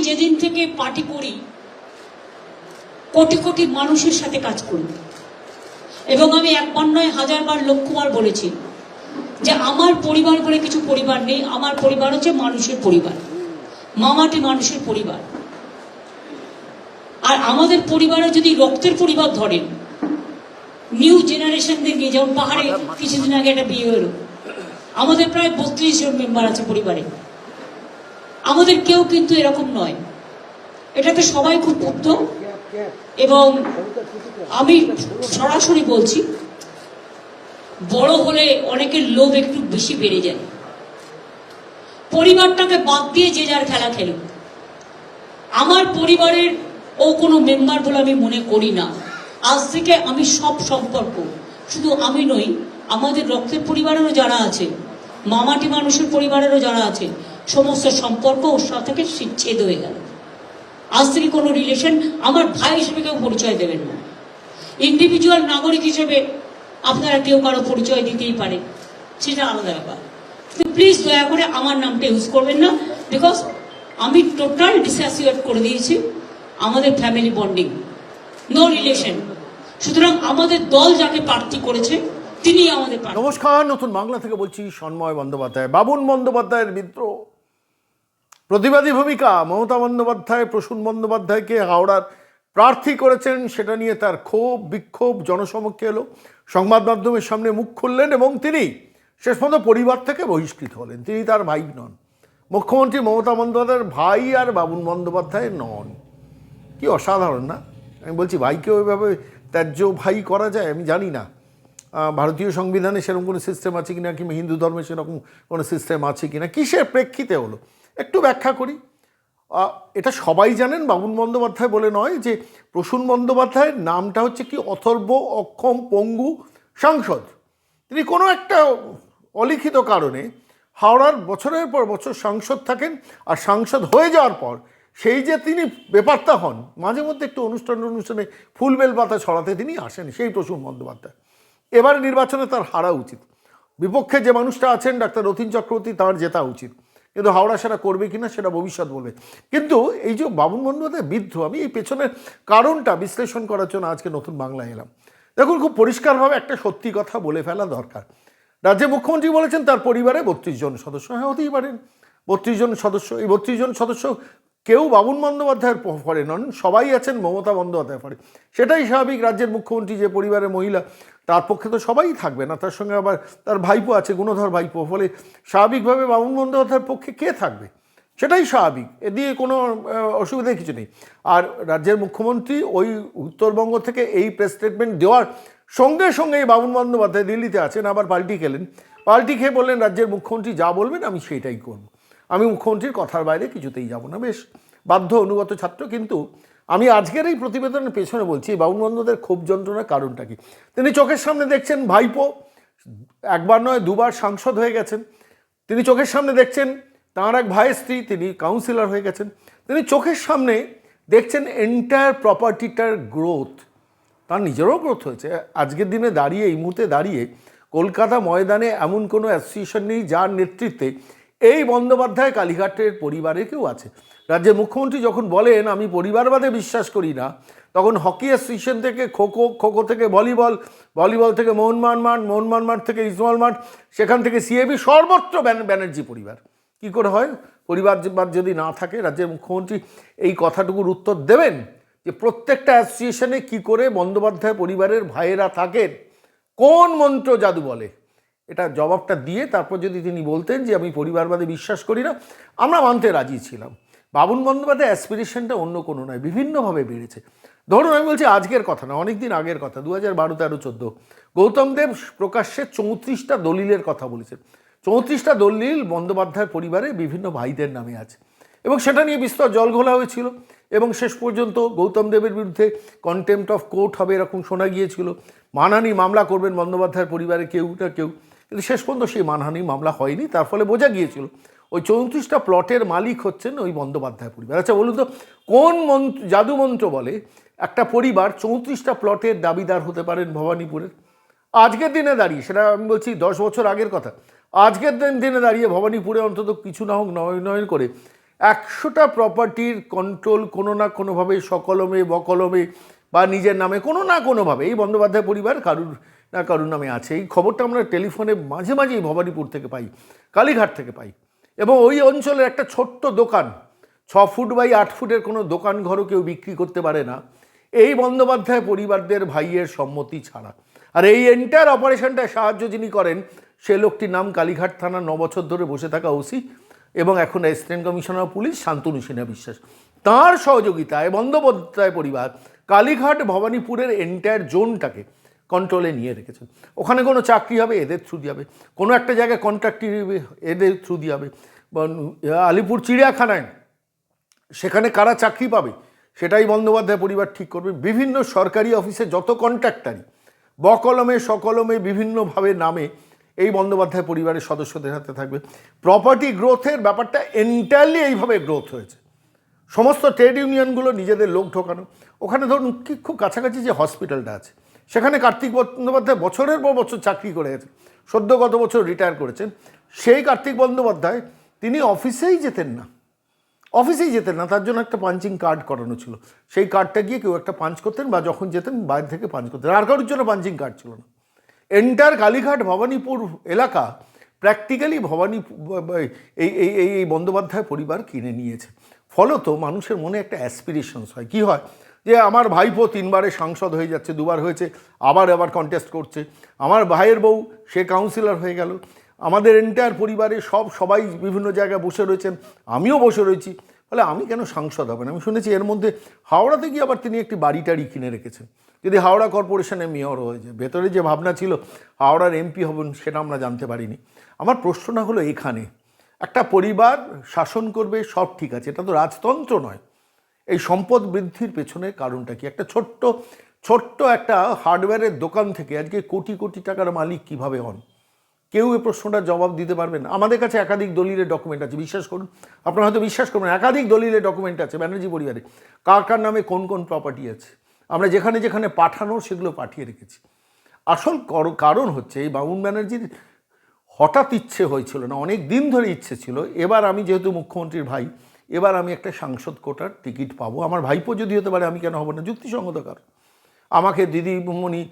যেদিন থেকে পার্টি করি কোটি কোটি মানুষের সাথে কাজ করি। এবং আমি একবার নয় হাজারবার লক্ষবার বলেছি যে আমার পরিবার বলে কিছু পরিবার নেই আমার পরিবার হচ্ছে মানুষের পরিবার। মামাটি মানুষের পরিবার। আর আমাদের পরিবারে যদি রক্তের পরিবার ধরেন নিউ জেনারেশন নিয়ে যেমন পাহাড়ে কিছুদিন আগে একটা বিয়ে হলো। আমাদের প্রায় বত্রিশ জন মেম্বার আছে পরিবারে। আমাদের কেউ কিন্তু এরকম নয়। এটাতে সবাই খুব মুগ্ধ এবং আমি সরাসরি বলছি, বড় হলে অনেকের লোভ একটু বেশি বেড়ে যায়। পরিবারটাকে বাদ দিয়ে যে যার খেলা খেলুক। আমার পরিবারের ও কোনো মেম্বার বলে আমি মনে করি না। আজ থেকে আমি সব সম্পর্ক। শুধু আমি নই, আমাদের রক্তের পরিবারেরও যারা আছে, মামাটি মানুষের পরিবারেরও যারা আছে সমস্ত সম্পর্ক ওর সাথে ছেদ হয়ে গেল। আজ থেকে কোনো রিলেশন আমার ভাই হিসেবে কেউ পরিচয় দেবেন না। ইন্ডিভিজুয়াল নাগরিক হিসেবে আপনারা কেউ কারও পরিচয় দিতেই পারে। সেটা আলাদা ব্যাপার। প্লিজ দয়া করে আমার নামটা ইউজ করবেন না বিকজ আমি টোটাল ডিসঅ্যাসিয়েট করে দিয়েছি আমাদের ফ্যামিলি বন্ডিং নো রিলেশন সুতরাং আমাদের দল যাকে প্রার্থী করেছে তিনি আমাদের নমস্কার, নতুন বাংলা থেকে বলছি সন্ময় বন্দ্যোপাধ্যায়, বাবুন বন্দ্যোপাধ্যায়ের বিদ্রোহ প্রতিবাদী ভূমিকা মমতা বন্দ্যোপাধ্যায়, প্রসূন বন্দ্যোপাধ্যায়কে হাওড়ার প্রার্থী করেছেন, সেটা নিয়ে তার ক্ষোভ, বিক্ষোভ, জনসমক্ষে এলো। সংবাদ মাধ্যমের সামনে মুখ খুললেন এবং তিনি শেষ পর্যন্ত পরিবার থেকে বহিষ্কৃত হলেন। তিনি তার ভাই নন। মুখ্যমন্ত্রী মমতা বন্দ্যোপাধ্যায়ের ভাই আর বাবুন বন্দ্যোপাধ্যায় নন। কি অসাধারণ না? আমি বলছি ভাইকেও ওইভাবে ত্যায্য ভাই করা যায়? আমি জানি না। ভারতীয় সংবিধানে সেরকম কোনো সিস্টেম আছে কিনা, কিংবা হিন্দু ধর্মে সেরকম কোনো সিস্টেম আছে কিনা? কিসের প্রেক্ষিতে হলো? একটু ব্যাখ্যা করি। এটা সবাই জানেন, বাবুন বন্দ্যোপাধ্যায় বলে নয় যে প্রসূন বন্দ্যোপাধ্যায়ের নামটা হচ্ছে কি অথর্ব, অক্ষম, পঙ্গু, সাংসদ। তিনি কোনো একটা অলিখিত কারণে হাওড়ার বছরের পর বছর সাংসদ থাকেন আর সাংসদ হয়ে যাওয়ার পর সেই যে তিনি বেপাত্তা হন, মাঝে মধ্যে একটু অনুষ্ঠান অনুষ্ঠানে ফুল বেল পাতা ছড়াতে তিনি আসেন সেই প্রসূন বন্দ্যোপাধ্যায়। এবার নির্বাচনে তার হারা উচিত। বিপক্ষে যে মানুষটা আছেন, ডাক্তার রথীন চক্রবর্তী, তার জেতা উচিত। কিন্তু হাওড়া সেটা করবে কি না সেটা ভবিষ্যৎ বলবে। কিন্তু এই যে বাবুন বন্দ্যোপাধ্যায় বিদ্ধ, আমি এই পেছনের কারণটা বিশ্লেষণ করার জন্য আজকে নতুন বাংলায় এলাম। দেখুন, খুব পরিষ্কারভাবে একটা সত্যি কথা বলে ফেলা দরকার। রাজ্যের মুখ্যমন্ত্রী বলেছেন, তার পরিবারে বত্রিশ জন সদস্য। হ্যাঁ হতেই পারেন বত্রিশ জন সদস্য, এই বত্রিশ জন সদস্য কেউ বাবুন বন্দ্যোপাধ্যায়ের পরে নন, সবাই আছেন মমতা বন্দ্যোপাধ্যায় পরে। সেটাই স্বাভাবিক, রাজ্যের মুখ্যমন্ত্রী যে পরিবারের মহিলা, তার পক্ষে তো সবাই থাকবে না, তার সঙ্গে আবার তার ভাইপো আছে, গুণধর ভাইপো, ফলে স্বাভাবিকভাবে বাবুন বন্দ্যোপাধ্যায়ের পক্ষে কে থাকবে? সেটাই স্বাভাবিক, এ দিয়ে কোনো অসুবিধা কিছু নেই। আর রাজ্যের মুখ্যমন্ত্রী ওই উত্তরবঙ্গ থেকে এই প্রেস স্টেটমেন্ট দেওয়ার সঙ্গে সঙ্গে বাবুন বন্দ্যোপাধ্যায় দিল্লিতে আছেন, আবার পাল্টি খেলেন। পাল্টি খেয়ে বললেন, রাজ্যের মুখ্যমন্ত্রী যা বলবেন আমি সেটাই করব। আমি মুখ্যমন্ত্রীর কথার বাইরে কিছুতেই যাব না। বেশ, বাধ্য অনুগত ছাত্র, কিন্তু আমি আজকের এই প্রতিবেদনের পেছনে বলছি, এই বাবুন বন্দ্যোপাধ্যায়ের ক্ষোভ যন্ত্রণার কারণটা কি? তিনি চোখের সামনে দেখছেন ভাইপো, একবার নয়, দুবার সাংসদ হয়ে গেছেন। তিনি চোখের সামনে দেখছেন তাঁর এক ভাইয়ের স্ত্রী, তিনি কাউন্সিলর হয়ে গেছেন। তিনি চোখের সামনে দেখছেন এন্টায়ার প্রপার্টিটার গ্রোথ তার নিজেরও গ্রোথ হয়েছে। আজকের দিনে দাঁড়িয়ে, এই মুহূর্তে দাঁড়িয়ে কলকাতা ময়দানে এমন কোনো অ্যাসোসিয়েশন নেই যার নেতৃত্বে এই বন্দ্যোপাধ্যায় কালীঘাটের পরিবারে কেউ আছে। রাজ্যের মুখ্যমন্ত্রী যখন বলেন, আমি পরিবারবাদে বিশ্বাস করি না, তখন হকি অ্যাসোসিয়েশন থেকে খোখো খোখো থেকে ভলিবল ভলিবল থেকে মোহনমান মাঠ মোহনমান মাঠ থেকে ইসমল মাঠ সেখান থেকে সিএবি সর্বত্র ব্যান- ব্যানার্জি পরিবার। কি করে হয়? পরিবারবাদ যদি না থাকে, রাজ্যের মুখ্যমন্ত্রী এই কথাটুকুর উত্তর দেবেন যে প্রত্যেকটা অ্যাসোসিয়েশনে কি করে বন্দ্যোপাধ্যায় পরিবারের ভাইয়েরা থাকেন, কোন মন্ত্র জাদু বলে? এটা জবাবটা দিয়ে তারপর যদি তিনি বলতেন যে আমি পরিবারবাদে বিশ্বাস করি না, আমরা মানতে রাজি ছিলাম। বাবুন বন্দ্যোপাধ্যায় অ্যাসপিরেশনটা অন্য কোনো নয়, বিভিন্নভাবে বেড়েছে। ধরুন আমি বলছি আজকের কথা না অনেক দিন আগের কথা দু হাজার বারো, তেরো, চোদ্দ। গৌতম দেব প্রকাশ্যে চৌত্রিশটা দলিলের কথা বলেছেন। চৌত্রিশটা দলিল বন্দ্যোপাধ্যায়ের পরিবারে বিভিন্ন ভাইদের নামে আছে। এবং সেটা নিয়ে বিস্তর জলঘোলা হয়েছিল। এবং শেষ পর্যন্ত গৌতম দেবের বিরুদ্ধে কন্টেম্পট অফ কোর্ট হবে এরকম শোনা গিয়েছিল। মানানি মামলা করবেন বন্দ্যোপাধ্যায়ের পরিবারে কেউ না কেউ। কিন্তু শেষ পর্যন্ত সেই মানহানি মামলা হয়নি, তার ফলে বোঝা গিয়েছিল ওই চৌত্রিশটা প্লটের মালিক হচ্ছেন ওই বন্দ্যোপাধ্যায় পরিবার। আচ্ছা বলুন তো, কোন মন্ত্র, জাদু মন্ত্র বলে একটা পরিবার চৌত্রিশটা প্লটের দাবিদার হতে পারেন ভবানীপুরের আজকের দিনে দাঁড়িয়ে, সেটা আমি বলছি দশ বছর আগের কথা, আজকের দিন, দিনে দাঁড়িয়ে ভবানীপুরে অন্তত কিছু না হোক নয় নয় করে একশোটা প্রপার্টির কন্ট্রোল কোনো না কোনোভাবে সকলমে, বকলমে বা নিজের নামে কোনো না কোনোভাবে, এই বন্দ্যোপাধ্যায় পরিবার কারুর না, কারুর নামে আছে। এই খবরটা আমরা টেলিফোনে মাঝে মাঝেই ভবানীপুর থেকে পাই, কালীঘাট থেকে পাই। এবং ওই অঞ্চলের একটা ছোট্ট দোকান, ছ ফুট বাই আট ফুটের কোনো দোকান ঘরও কেউ বিক্রি করতে পারে না। এই বন্দ্যোপাধ্যায় পরিবারদের ভাইয়ের সম্মতি ছাড়া। আর এই এন্টার অপারেশনটায় সাহায্য যিনি করেন, সে লোকটির নাম কালীঘাট থানার ন বছর ধরে বসে থাকা ওসি এবং এখন assistant commissioner police, Shantanu Sinha Biswas. তাঁর সহযোগিতায় বন্দ্যোপাধ্যায় পরিবার কালীঘাট ভবানীপুরের এন্টায়ার জোনটাকে কন্ট্রোলে নিয়ে রেখেছেন। ওখানে কোনো চাকরি হবে, এদের থ্রু দিয়ে হবে। কোনো একটা জায়গায় কন্ট্রাক্টি এদের থ্রু দিয়ে হবে। আলিপুর চিড়িয়াখানায় সেখানে কারা চাকরি পাবে, সেটাই বন্দ্যোপাধ্যায় পরিবার ঠিক করবে। বিভিন্ন সরকারি অফিসে যত কন্ট্রাক্টারি বকলমে, সকলমে, বিভিন্নভাবে নামে, এই বন্দ্যোপাধ্যায় পরিবারের সদস্যদের হাতে থাকবে। প্রপার্টি গ্রোথের ব্যাপারটা এন্টায়ারলি এইভাবে গ্রোথ হয়েছে। সমস্ত ট্রেড ইউনিয়নগুলো নিজেদের লোক ঢোকানো। ওখানে ধরুন কি খুব কাছাকাছি যে হসপিটালটা আছে সেখানে কার্তিক বন্দ্যোপাধ্যায় বছরের পর বছর চাকরি করে গেছেন সদ্য গত বছর রিটায়ার করেছেন। সেই কার্তিক বন্দ্যোপাধ্যায়, তিনি অফিসেই যেতেন না। অফিসেই যেতেন না, তার জন্য একটা পাঞ্চিং কার্ড করানো ছিল। সেই কার্ডটা গিয়ে কেউ একটা পাঞ্চ করতেন বা যখন যেতেন বাইরে থেকে পাঞ্চ করতেন। আর কারোর জন্য পাঞ্চিং কার্ড ছিল না। এন্টার কালীঘাট ভবানীপুর এলাকা প্র্যাকটিক্যালি ভবানী এই এই এই বন্দ্যোপাধ্যায় পরিবার কিনে নিয়েছে। ফলত মানুষের মনে একটা অ্যাসপিরেশনস হয়। কি হয়? যে আমার ভাইপো তিনবারে সাংসদ হয়ে যাচ্ছে, দুবার হয়েছে, আবার আবার কন্টেস্ট করছে। আমার ভাইয়ের বউ, সে কাউন্সিলর হয়ে গেল। আমাদের এন্টায়ার পরিবারে সব সবাই বিভিন্ন জায়গায় বসে রয়েছেন। আমিও বসে রয়েছি। ফলে আমি কেন সাংসদ হবেন আমি শুনেছি এর মধ্যে হাওড়াতে গিয়ে আবার তিনি একটি বাড়ি টাড়ি কিনে রেখেছেন। যদি হাওড়া কর্পোরেশনে মেয়র হয়ে যায়, ভেতরে যে ভাবনা ছিল, হাওড়ার এমপি হবেন সেটা আমরা জানতে পারিনি। আমার প্রশ্নটা হলো এখানে, একটা পরিবার শাসন করবে, সব ঠিক আছে, এটা তো রাজতন্ত্র নয়। এই সম্পদ বৃদ্ধির পেছনে কারণটা কি? একটা ছোট্ট ছোট্ট একটা হার্ডওয়্যারের দোকান থেকে আজকে কোটি কোটি টাকার মালিক কীভাবে হন? কেউ এই প্রশ্নটার জবাব দিতে পারবেন আমাদের কাছে একাধিক দলিলের ডকুমেন্ট আছে। বিশ্বাস করুন, আপনারা হয়তো বিশ্বাস করবেন একাধিক দলিলের ডকুমেন্ট আছে ব্যানার্জি পরিবারে। কার কার নামে কোন কোন প্রপার্টি আছে? আমরা যেখানে যেখানে পাঠানো সেগুলো পাঠিয়ে রেখেছি। আসল কর- কারণ হচ্ছে এই বাবুন ব্যানার্জির হঠাৎ ইচ্ছে হয়েছিল না, অনেক দিন ধরে ইচ্ছে ছিল। এবার আমি যেহেতু মুখ্যমন্ত্রীর ভাই এবার আমি একটা সাংসদ কোটার টিকিট পাবো। আমার ভাইপো যদি হতে পারে, আমি কেন হব না? যুক্তিসঙ্গত কারণ। আমাকে দিদিমণি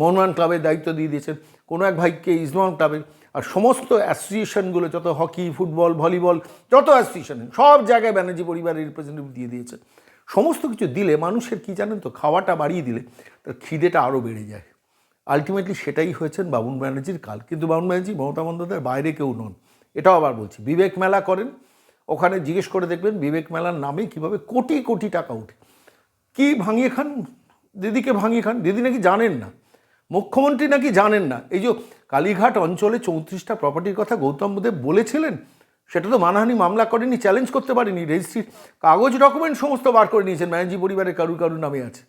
মোহনবাগান ক্লাবের দায়িত্ব দিয়ে দিয়েছেন। কোনো এক ভাইকে ইসলাম ক্লাবের, আর সমস্ত অ্যাসোসিয়েশনগুলো, যত হকি, ফুটবল, ভলিবল, যত অ্যাসোসিয়েশন, সব জায়গায় ব্যানার্জি পরিবারের রিপ্রেজেন্টেটিভ দিয়ে দিয়েছে। সমস্ত কিছু দিলে মানুষের কি জানেন তো, খাওয়াটা বাড়িয়ে দিলে তার খিদেটা আরও বেড়ে যায়। আলটিমেটলি সেটাই হয়েছেন বাবুন ব্যানার্জির কাল। কিন্তু বাবুন ব্যানার্জি, মমতা বন্দ্যোপাধ্যায়ের বাইরে কেউ নন। এটাও আবার বলছি, বিবেক মেলা করেন ওখানে জিজ্ঞেস করে দেখবেন বিবেক মেলার নামে কীভাবে কোটি কোটি টাকা ওঠে কি ভাঙিয়ে খান? দিদিকে ভাঙিয়ে খান? দিদি নাকি জানেন না। মুখ্যমন্ত্রী নাকি জানেন না। এই যে কালীঘাট অঞ্চলে চৌত্রিশটা প্রপার্টির কথা গৌতম দেব বলেছিলেন, সেটা তো মানহানি মামলা করেনি চ্যালেঞ্জ করতে পারেনি রেজিস্ট্রি কাগজ ডকুমেন্ট সমস্ত বার করে নিয়েছেন ব্যানার্জি পরিবারের কারু কারুর নামে আছে।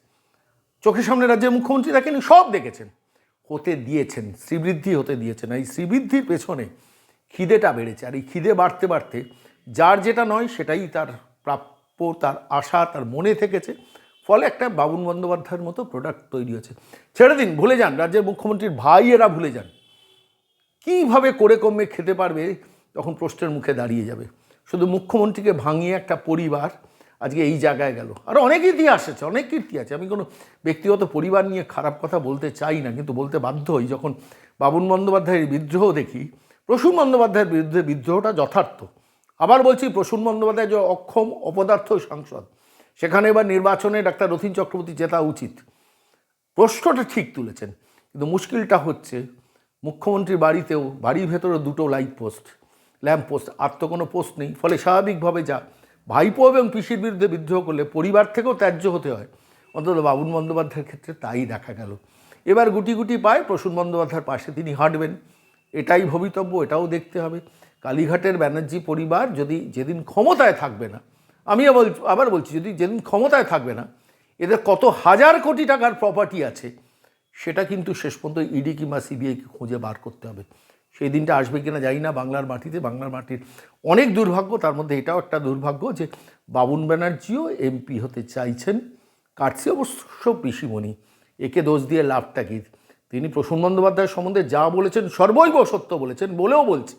চোখের সামনে রাজ্যের মুখ্যমন্ত্রী দেখেনি, সব দেখেছেন। হতে দিয়েছেন, শ্রীবৃদ্ধি হতে দিয়েছেন এই শ্রীবৃদ্ধির পেছনে খিদেটা বেড়েছে, আর এই খিদে বাড়তে বাড়তে যার যেটা নয় সেটাই তার প্রাপ্য, তার আশা, তার মনে থেকেছে। ফলে একটা বাবুন বন্দ্যোপাধ্যায়ের মতো প্রোডাক্ট তৈরি হয়েছে। ছেড়ে দিন, ভুলে যান। রাজ্যের মুখ্যমন্ত্রীর ভাইয়েরা ভুলে যান। কীভাবে করে কমে খেতে পারবে, তখন প্রশ্নের মুখে দাঁড়িয়ে যাবে। শুধু মুখ্যমন্ত্রীকে ভাঙিয়ে একটা পরিবার আজকে এই জায়গায় গেল। আর অনেক ইতিহাস আছে, অনেক কীর্তি আছে। আমি কোনো ব্যক্তিগত পরিবার নিয়ে খারাপ কথা বলতে চাই না, কিন্তু বলতে বাধ্য হই যখন বাবুন বন্দ্যোপাধ্যায়ের বিদ্রোহ দেখি, প্রসূন বন্দ্যোপাধ্যায়ের বিরুদ্ধে বিদ্রোহটা যথার্থ। আবার বলছি প্রসূন বন্দ্যোপাধ্যায় যে অক্ষম অপদার্থ সাংসদ, সেখানে এবার নির্বাচনে ডাক্তার রথীন চক্রবর্তী জেতা উচিত। প্রশ্নটা ঠিক তুলেছেন, কিন্তু মুশকিলটা হচ্ছে মুখ্যমন্ত্রীর বাড়িতেও বাড়ির ভেতরে দুটো লাইট পোস্ট, ল্যাম্প পোস্ট, আর তো কোনো পোস্ট নেই। ফলে স্বাভাবিকভাবে যা, ভাইপো এবং পিসির বিরুদ্ধে বিদ্রোহ করলে পরিবার থেকেও ত্যায্য হতে হয়। অন্তত বাবুন বন্দ্যোপাধ্যায়ের ক্ষেত্রে তাই দেখা গেল। এবার গুটি গুটি পায় প্রসূন বন্দ্যোপাধ্যায়ের পাশে, তিনি হাঁটবেন। এটাই ভবিতব্য, এটাও দেখতে হবে। কালীঘাটের ব্যানার্জি পরিবার যদি যেদিন ক্ষমতায় থাকবে না বল আবার বলছি যদি যেদিন ক্ষমতায় থাকবে না, এদের কত হাজার কোটি টাকার প্রপার্টি আছে, সেটা কিন্তু শেষ পর্যন্ত ইডি কিংবা সিবিআইকে খুঁজে বার করতে হবে। সেই দিনটা আসবে কিনা জানি না, বাংলার মাটিতে, বাংলার মাটির অনেক দুর্ভাগ্য, তার মধ্যে এটাও একটা দুর্ভাগ্য যে বাবুন ব্যানার্জিও এমপি হতে চাইছেন, কাটছে অবশ্য পিসিমণি, একে দোষ দিয়ে লাভটা কি? তিনি প্রসূন বন্দ্যোপাধ্যায় সম্বন্ধে যা বলেছেন, সর্বৈব সত্য বলেছেন বলেও বলছে।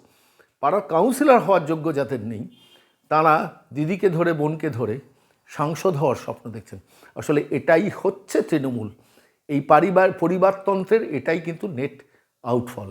পাড়ার কাউন্সিলর হওয়ার যোগ্য যাদের নেই, তারা দিদিকে ধরে, বোনকে ধরে সাংসদ হওয়ার স্বপ্ন দেখছেন। আসলে এটাই হচ্ছে তৃণমূল। এই পরিবার, পরিবারতন্ত্রের এটাই কিন্তু নেট আউটফল